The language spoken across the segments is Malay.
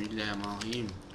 Bismillahirrahmanirrahim.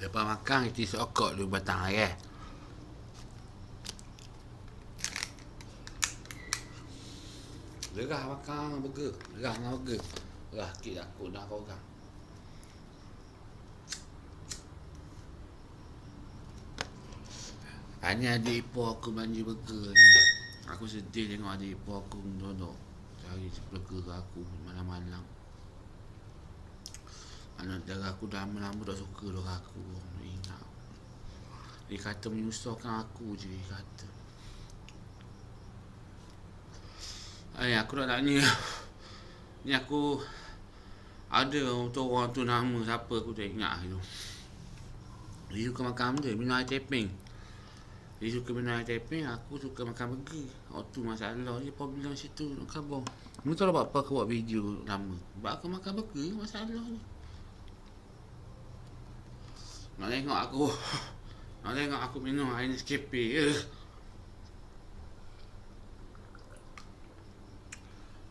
Lepas makan kita sokok dulu batang air. Eh? Lerah makan burger. Lerah dengan burger. Lerah sikit aku dah kau orang. Hanya adik ipar aku belanja burger ni. Aku sedih tengok adik ipar aku duduk cari burger aku malam-malam. Anak darah aku dah lama-lama tak suka darah aku Ingat. Dia kata menyusahkan aku je Dia kata. Ay, aku nak tanya. Ni aku Ada untuk orang tu nama siapa aku tak ingat tu Dia suka makan benda Minum air teping Dia suka minum air teping Aku suka makan burger. Oh tu masalah dia problem situ Nak khabar. Mu tahu apa aku buat video lama. Sebab aku makan burger masalah ni nak tengok aku. Nak tengok aku minum air Nescafe ke?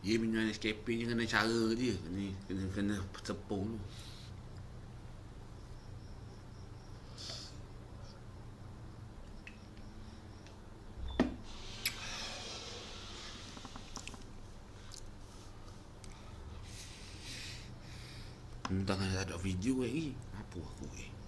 Dia minum Nescafe ni kena cara dia Kena, kena, kena tepung tu. Entah ada video lagi. Apa aku eh